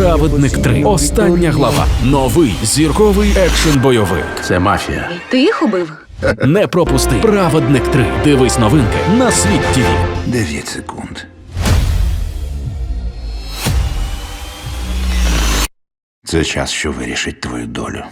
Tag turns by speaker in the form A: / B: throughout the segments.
A: Праведник 3. Остання глава. Новий зірковий екшен бойовик.
B: Це мафія.
C: Ти їх убив?
A: Не пропусти. Праведник 3. Дивись новинки на світ ТВ.
B: 9 секунд. Це час, що вирішить твою долю.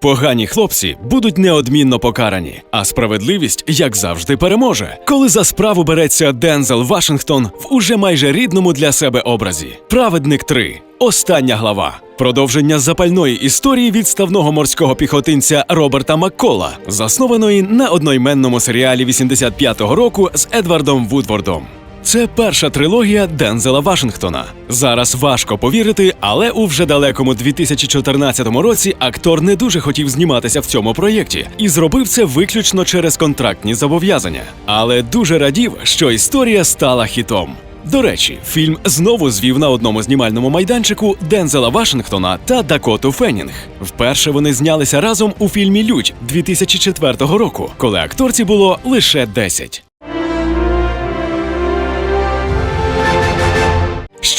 D: Погані хлопці будуть неодмінно покарані, а справедливість, як завжди, переможе, коли за справу береться Дензел Вашингтон в уже майже рідному для себе образі. Праведник 3. Остання глава. Продовження запальної історії відставного морського піхотинця Роберта Маккола, заснованої на одноіменному серіалі 85-го року з Едвардом Вудвордом. Це перша трилогія Дензела Вашингтона. Зараз важко повірити, але у вже далекому 2014 році актор не дуже хотів зніматися в цьому проєкті і зробив це виключно через контрактні зобов'язання. Але дуже радів, що історія стала хітом. До речі, фільм знову звів на одному знімальному майданчику Дензела Вашингтона та Дакоту Феннінг. Вперше вони знялися разом у фільмі Людь 2004 року, коли акторці було лише 10.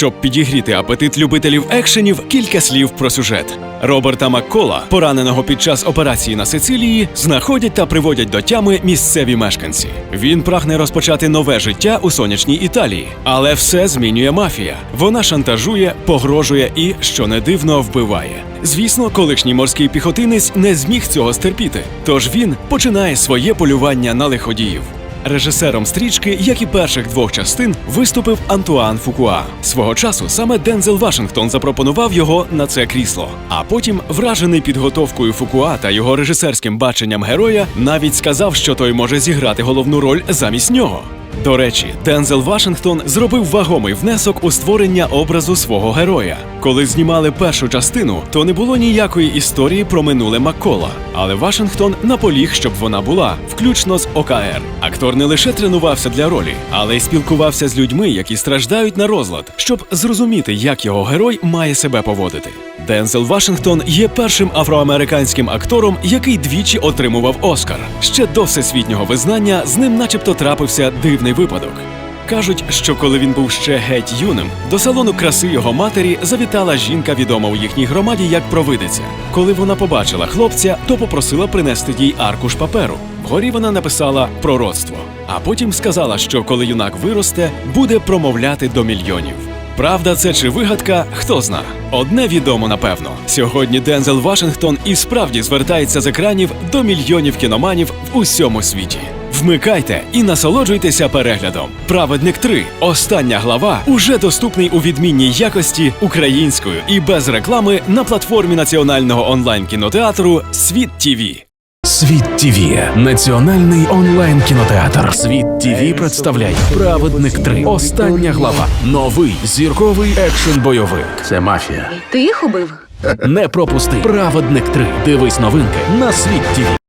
D: Щоб підігріти апетит любителів екшенів, кілька слів про сюжет. Роберта Маккола, пораненого під час операції на Сицилії, знаходять та приводять до тями місцеві мешканці. Він прагне розпочати нове життя у сонячній Італії, але все змінює мафія. Вона шантажує, погрожує і, що не дивно, вбиває. Звісно, колишній морський піхотинець не зміг цього стерпіти, тож він починає своє полювання на лиходіїв. Режисером стрічки, як і перших двох частин, виступив Антуан Фукуа. Свого часу саме Дензел Вашингтон запропонував його на це крісло. А потім, вражений підготовкою Фукуа та його режисерським баченням героя, навіть сказав, що той може зіграти головну роль замість нього. До речі, Дензел Вашингтон зробив вагомий внесок у створення образу свого героя. Коли знімали першу частину, то не було ніякої історії про минуле Маккола. Але Вашингтон наполіг, щоб вона була, включно з ОКР. Актор не лише тренувався для ролі, але й спілкувався з людьми, які страждають на розлад, щоб зрозуміти, як його герой має себе поводити. Дензел Вашингтон є першим афроамериканським актором, який двічі отримував Оскар. Ще до всесвітнього визнання з ним, начебто, трапився дивний випадок. Кажуть, що коли він був ще геть юним, до салону краси його матері завітала жінка, відома у їхній громаді як провидиця. Коли вона побачила хлопця, то попросила принести їй аркуш паперу. Вгорі вона написала пророцтво, а потім сказала, що коли юнак виросте, буде промовляти до мільйонів. Правда, це чи вигадка, хто зна. Одне відомо напевно. Сьогодні Дензел Вашингтон і справді звертається з екранів до мільйонів кіноманів в усьому світі. Вмикайте і насолоджуйтеся переглядом. Праведник 3. Остання глава уже доступний у відмінній якості українською і без реклами на платформі національного онлайн кінотеатру Світ ТІВІ.
A: Світ ТВ. Національний онлайн кінотеатр. Світ ТВ представляє Праведник 3. Остання глава. Новий зірковий екшен бойовик.
B: Це мафія.
C: Ти їх убив?
A: Не пропусти. Праведник 3. Дивись новинки на світ ТВ.